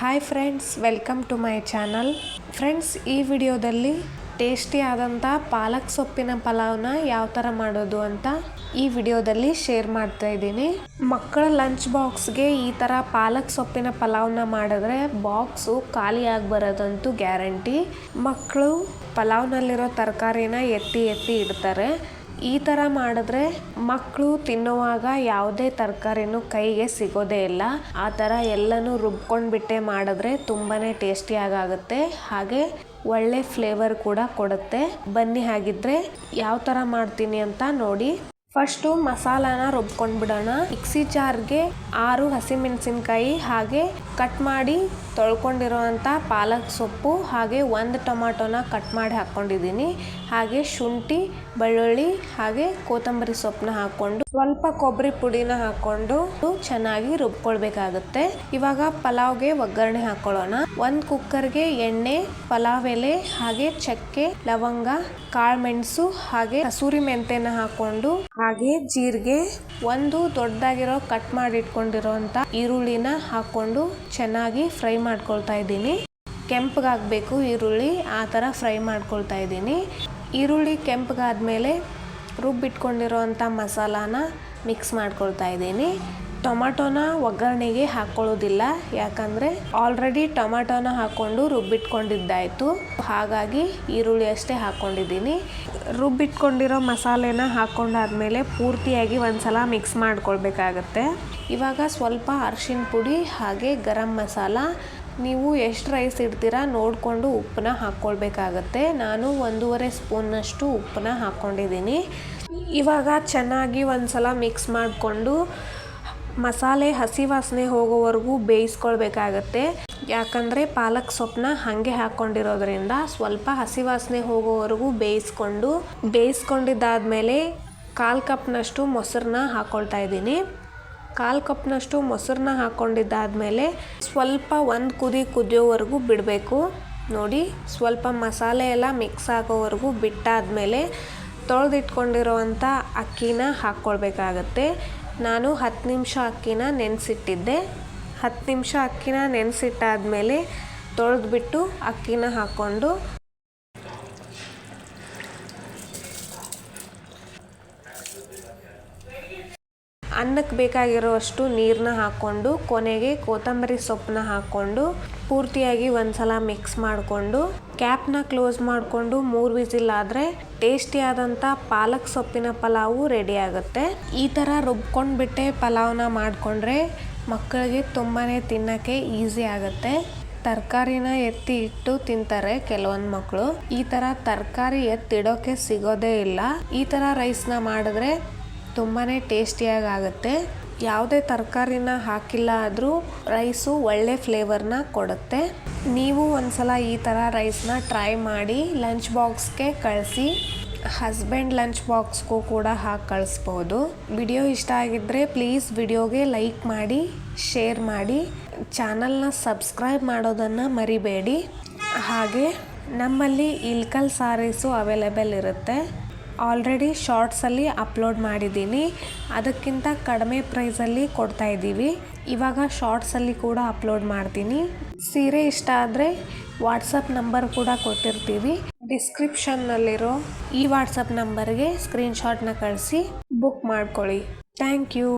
Hi friends welcome to my channel friends ಈ ವಿಡಿಯೋದಲ್ಲಿ tasty ಆದಂಥ ಪಾಲಕ್ ಸೊಪ್ಪಿನ ಪಲಾವ್ನ ಯಾವ ಥರ ಮಾಡೋದು ಅಂತ ಈ ವಿಡಿಯೋದಲ್ಲಿ ಶೇರ್ ಮಾಡ್ತಾ ಇದ್ದೀನಿ. ಮಕ್ಕಳ ಲಂಚ್ ಬಾಕ್ಸ್ಗೆ ಈ ಥರ ಪಾಲಕ್ ಸೊಪ್ಪಿನ ಪಲಾವ್ನ ಮಾಡಿದ್ರೆ ಬಾಕ್ಸು ಖಾಲಿಯಾಗಿ ಬರೋದಂತೂ ಗ್ಯಾರಂಟಿ ಮಕ್ಕಳು ಪಲಾವ್ನಲ್ಲಿರೋ ತರಕಾರಿನ ಎತ್ತಿ ಎತ್ತಿ ಇಡ್ತಾರೆ. ಈ ಥರ ಮಾಡಿದ್ರೆ ಮಕ್ಕಳು ತಿನ್ನುವಾಗ ಯಾವುದೇ ತರಕಾರಿನೂ ಕೈಗೆ ಸಿಗೋದೇ ಇಲ್ಲ. ಆ ಥರ ಎಲ್ಲನೂ ರುಬ್ಕೊಂಡ್ಬಿಟ್ಟೆ ಮಾಡಿದ್ರೆ ತುಂಬಾ ಟೇಸ್ಟಿಯಾಗಿ ಆಗುತ್ತೆ ಹಾಗೆ ಒಳ್ಳೆ ಫ್ಲೇವರ್ ಕೂಡ ಕೊಡುತ್ತೆ. ಬನ್ನಿ ಹಾಗಿದ್ರೆ ಯಾವ ಥರ ಮಾಡ್ತೀನಿ ಅಂತ ನೋಡಿ. ಫಸ್ಟು ಮಸಾಲಾನ ರುಬ್ಕೊಂಡ್ಬಿಡೋಣ. ಮಿಕ್ಸಿ ಜಾರ್ಗೆ ಆರು ಹಸಿಮೆಣಸಿನ್ಕಾಯಿ ಹಾಗೆ ಕಟ್ ಮಾಡಿ ತೊಳ್ಕೊಂಡಿರೋವಂಥ ಪಾಲಕ್ ಸೊಪ್ಪು ಹಾಗೆ ಒಂದು ಟೊಮಾಟೊನ ಕಟ್ ಮಾಡಿ ಹಾಕ್ಕೊಂಡಿದ್ದೀನಿ. ಹಾಗೆ ಶುಂಠಿ, ಬೆಳ್ಳುಳ್ಳಿ ಹಾಗೆ ಕೊತ್ತಂಬರಿ ಸೊಪ್ಪನ್ನ ಹಾಕ್ಕೊಂಡು ಸ್ವಲ್ಪ ಕೊಬ್ಬರಿ ಪುಡಿನ ಹಾಕ್ಕೊಂಡು ಚೆನ್ನಾಗಿ ರುಬ್ಕೊಳ್ಬೇಕಾಗುತ್ತೆ. ಇವಾಗ ಪಲಾವ್ಗೆ ಒಗ್ಗರಣೆ ಹಾಕೊಳ್ಳೋಣ. ಒಂದು ಕುಕ್ಕರ್ಗೆ ಎಣ್ಣೆ, ಪಲಾವ್ ಎಲೆ, ಹಾಗೆ ಚಕ್ಕೆ, ಲವಂಗ, ಕಾಳುಮೆಣಸು ಹಾಗೆ ಕಸೂರಿ ಮೆಂತೆನ ಹಾಕೊಂಡು ಹಾಗೆ ಜೀರಿಗೆ, ಒಂದು ದೊಡ್ಡದಾಗಿರೋ ಕಟ್ ಮಾಡಿ ಇಟ್ಕೊಂಡಿರೋಂಥ ಈರುಳ್ಳಿನ ಹಾಕೊಂಡು ಚೆನ್ನಾಗಿ ಫ್ರೈ ಮಾಡ್ಕೊಳ್ತಾ ಇದ್ದೀನಿ. ಕೆಂಪಗಾಗಬೇಕು ಈರುಳ್ಳಿ, ಆ ಥರ ಫ್ರೈ ಮಾಡ್ಕೊಳ್ತಾ ಇದ್ದೀನಿ. ಈರುಳ್ಳಿ ಕೆಂಪಗಾದ್ಮೇಲೆ ರುಬ್ಬಿಟ್ಕೊಂಡಿರೋವಂಥ ಮಸಾಲಾನ ಮಿಕ್ಸ್ ಮಾಡ್ಕೊಳ್ತಾ ಇದ್ದೀನಿ. ಟೊಮಾಟೊನ ಒಗ್ಗರಣೆಗೆ ಹಾಕ್ಕೊಳ್ಳೋದಿಲ್ಲ ಯಾಕಂದರೆ ಆಲ್ರೆಡಿ ಟೊಮಾಟೊನ ಹಾಕ್ಕೊಂಡು ರುಬ್ಬಿಟ್ಕೊಂಡಿದ್ದಾಯಿತು. ಹಾಗಾಗಿ ಈರುಳ್ಳಿ ಅಷ್ಟೇ ಹಾಕ್ಕೊಂಡಿದ್ದೀನಿ ರುಬ್ಬಿಟ್ಕೊಂಡಿರೋ ಮಸಾಲೆನ ಹಾಕ್ಕೊಂಡಾದ್ಮೇಲೆ ಪೂರ್ತಿಯಾಗಿ ಒಂದ್ಸಲ ಮಿಕ್ಸ್ ಮಾಡ್ಕೊಳ್ಬೇಕಾಗತ್ತೆ. ಇವಾಗ ಸ್ವಲ್ಪ ಅರಿಶಿನ ಪುಡಿ ಹಾಗೆ ಗರಂ ಮಸಾಲ. ನೀವು ಎಷ್ಟು ರೈಸ್ ಇಡ್ತೀರಾ ನೋಡಿಕೊಂಡು ಉಪ್ಪನ್ನ ಹಾಕ್ಕೊಳ್ಬೇಕಾಗತ್ತೆ. ನಾನು ಒಂದೂವರೆ ಸ್ಪೂನ್ನಷ್ಟು ಉಪ್ಪನ್ನ ಹಾಕ್ಕೊಂಡಿದ್ದೀನಿ ಇವಾಗ ಚೆನ್ನಾಗಿ ಒಂದು ಸಲ ಮಿಕ್ಸ್ ಮಾಡಿಕೊಂಡು ಮಸಾಲೆ ಹಸಿ ವಾಸನೆ ಹೋಗೋವರೆಗೂ ಬೇಯಿಸ್ಕೊಳ್ಬೇಕಾಗತ್ತೆ. ಯಾಕಂದರೆ ಪಾಲಕ್ ಸೊಪ್ಪನ್ನ ಹಾಗೆ ಹಾಕ್ಕೊಂಡಿರೋದ್ರಿಂದ ಸ್ವಲ್ಪ ಹಸಿ ವಾಸನೆ ಹೋಗೋವರೆಗೂ ಬೇಯಿಸ್ಕೊಂಡು, ಬೇಯಿಸ್ಕೊಂಡಿದ್ದಾದಮೇಲೆ ಕಾಲು ಕಪ್ನಷ್ಟು ಮೊಸರನ್ನ ಹಾಕ್ಕೊಳ್ತಾ ಇದ್ದೀನಿ. ಕಾಲು ಕಪ್ನಷ್ಟು ಮೊಸರನ್ನ ಹಾಕ್ಕೊಂಡಿದ್ದಾದಮೇಲೆ ಸ್ವಲ್ಪ ಒಂದು ಕುದಿ ಕುದಿಯೋವರೆಗೂ ಬಿಡಬೇಕು. ನೋಡಿ, ಸ್ವಲ್ಪ ಮಸಾಲೆ ಎಲ್ಲ ಮಿಕ್ಸ್ ಆಗೋವರೆಗೂ ಬಿಟ್ಟಾದಮೇಲೆ ತೊಳೆದಿಟ್ಕೊಂಡಿರೋವಂಥ ಅಕ್ಕಿನ ಹಾಕ್ಕೊಳ್ಬೇಕಾಗತ್ತೆ. ನಾನು ಹತ್ತು ನಿಮಿಷ ಅಕ್ಕಿನ ನೆನೆಸಿಟ್ಟಿದ್ದೆ. ಹತ್ತು ನಿಮಿಷ ಅಕ್ಕಿನ ನೆನೆಸಿಟ್ಟಾದ್ಮೇಲೆ ತೊಳೆದ್ಬಿಟ್ಟು ಅಕ್ಕಿನ ಹಾಕ್ಕೊಂಡು ಅನ್ನಕ್ಕೆ ಬೇಕಾಗಿರೋಷ್ಟು ನೀರನ್ನ ಹಾಕ್ಕೊಂಡು, ಕೊನೆಗೆ ಕೊತ್ತಂಬರಿ ಸೊಪ್ಪನ್ನ ಹಾಕ್ಕೊಂಡು, ಪೂರ್ತಿಯಾಗಿ ಒಂದ್ಸಲ ಮಿಕ್ಸ್ ಮಾಡಿಕೊಂಡು, ಕ್ಯಾಪ್ನ ಕ್ಲೋಸ್ ಮಾಡಿಕೊಂಡು ಮೂರು ವಿಸಿಲ್ ಆದರೆ ಟೇಸ್ಟಿಯಾದಂಥ ಪಾಲಕ್ ಸೊಪ್ಪಿನ ಪಲಾವು ರೆಡಿ ಆಗುತ್ತೆ. ಈ ಥರ ರುಬ್ಕೊಂಡ್ಬಿಟ್ಟೆ ಪಲಾವ್ನ ಮಾಡಿಕೊಂಡ್ರೆ ಮಕ್ಕಳಿಗೆ ತುಂಬಾ ತಿನ್ನೋಕ್ಕೆ ಈಸಿ ಆಗುತ್ತೆ. ತರಕಾರಿನ ಎತ್ತಿ ಇಟ್ಟು ತಿಂತಾರೆ ಕೆಲವೊಂದು ಮಕ್ಕಳು ಈ ಥರ ತರಕಾರಿ ಎತ್ತಿಡೋಕೆ ಸಿಗೋದೇ ಇಲ್ಲ. ಈ ಥರ ರೈಸ್ನ ಮಾಡಿದ್ರೆ ತುಂಬಾ ಟೇಸ್ಟಿಯಾಗಿ ಆಗುತ್ತೆ ಯಾವುದೇ ತರಕಾರಿನ ಹಾಕಿಲ್ಲ ಆದರೂ ರೈಸು ಒಳ್ಳೆ ಫ್ಲೇವರ್ನ ಕೊಡುತ್ತೆ. ನೀವು ಒಂದ್ಸಲ ಈ ಥರ ರೈಸ್ನ ಟ್ರೈ ಮಾಡಿ ಲಂಚ್ ಬಾಕ್ಸ್ಗೆ ಕಳಿಸಿ. ಹಸ್ಬೆಂಡ್ ಲಂಚ್ ಬಾಕ್ಸ್ಗೂ ಕೂಡ ಹಾಕಿ ಕಳಿಸ್ಬೋದು. ವಿಡಿಯೋ ಇಷ್ಟ ಆಗಿದ್ದರೆ ಪ್ಲೀಸ್ ವಿಡಿಯೋಗೆ ಲೈಕ್ ಮಾಡಿ, ಶೇರ್ ಮಾಡಿ. ಚಾನಲ್ನ ಸಬ್ಸ್ಕ್ರೈಬ್ ಮಾಡೋದನ್ನು ಮರಿಬೇಡಿ. ಹಾಗೆ ನಮ್ಮಲ್ಲಿ ಇಲ್ಕಲ್ ಸಾರೀಸು ಅವೈಲೇಬಲ್ ಇರುತ್ತೆ. ಆಲ್ರೆಡಿ ಶಾರ್ಟ್ಸಲ್ಲಿ ಅಪ್ಲೋಡ್ ಮಾಡಿದ್ದೀನಿ. ಅದಕ್ಕಿಂತ ಕಡಿಮೆ ಪ್ರೈಸಲ್ಲಿ ಕೊಡ್ತಾ ಇದ್ದೀವಿ. ಇವಾಗ ಶಾರ್ಟ್ಸಲ್ಲಿ ಕೂಡ ಅಪ್ಲೋಡ್ ಮಾಡ್ತೀನಿ. ಸೀರೆ ಇಷ್ಟ ಆದರೆ ವಾಟ್ಸಪ್ ನಂಬರ್ ಕೂಡ ಕೊಟ್ಟಿರ್ತೀವಿ. ಡಿಸ್ಕ್ರಿಪ್ಷನ್ನಲ್ಲಿರೋ ಈ ವಾಟ್ಸಪ್ ನಂಬರ್ಗೆ ಸ್ಕ್ರೀನ್ಶಾಟ್ನ ಕಳಿಸಿ ಬುಕ್ ಮಾಡ್ಕೊಳ್ಳಿ. Thank you